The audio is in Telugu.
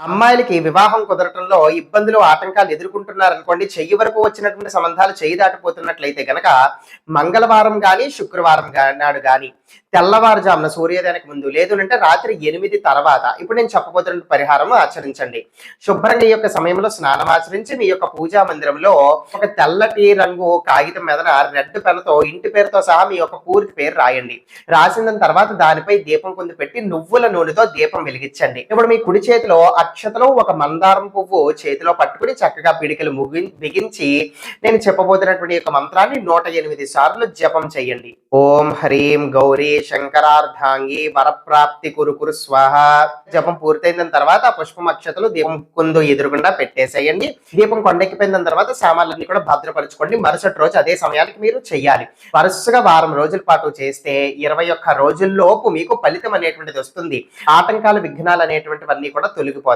అమ్మాయిలకి వివాహం కుదరటంలో ఇబ్బందులు ఆటంకాలు ఎదుర్కొంటున్నారనుకోండి చెయ్యి వరకు వచ్చినటువంటి సంబంధాలు చేయి దాటిపోతున్నట్లయితే గనక మంగళవారం కానీ శుక్రవారం నాడు కానీ తెల్లవారుజామున సూర్యోదయానికి ముందు లేదు అంటే రాత్రి ఎనిమిది తర్వాత ఇప్పుడు నేను చెప్పబోతున్న పరిహారం ఆచరించండి. శుభ్రంగా ఈ యొక్క సమయంలో స్నానం ఆచరించి మీ యొక్క పూజా మందిరంలో ఒక తెల్లటి రంగు కాగితం మీదన రెడ్ పెన్తో ఇంటి పేరుతో సహా మీ యొక్క పూర్తి పేరు రాయండి. రాసిన తర్వాత దానిపై దీపం కొందు పెట్టి నువ్వుల నూనెతో దీపం వెలిగించండి. ఇప్పుడు మీ కుడి చేతిలో అక్షతలో ఒక మందారం పువ్వు చేతిలో పట్టుకుని చక్కగా పిడికలు ముగి బిగించి నేను చెప్పబోతున్నటువంటి యొక్క మంత్రాన్ని నూట ఎనిమిది సార్లు జపం చేయండి. ఓం హరీం గౌరీ శంకరార్ధాంగి వరప్రాప్తి కురు కురు స్వాహ. జపం పూర్తయిన తర్వాత పుష్ప పుష్పం అక్షతలు దీపం కుందు ఎదురుగుండా పెట్టేసేయండి. దీపం కొండెక్కిపోయిన తర్వాత సామాన్లన్నీ కూడా భద్రపరచుకోండి. మరుసటి రోజు అదే సమయానికి మీరు చెయ్యాలి వరుసగా వారం రోజుల పాటు చేస్తే ఇరవై ఒక్క రోజుల్లోపు మీకు ఫలితం అనేటువంటిది వస్తుంది. ఆటంకాలు విఘ్నాలు అనేటువంటివన్నీ కూడా తొలగిపోతాయి.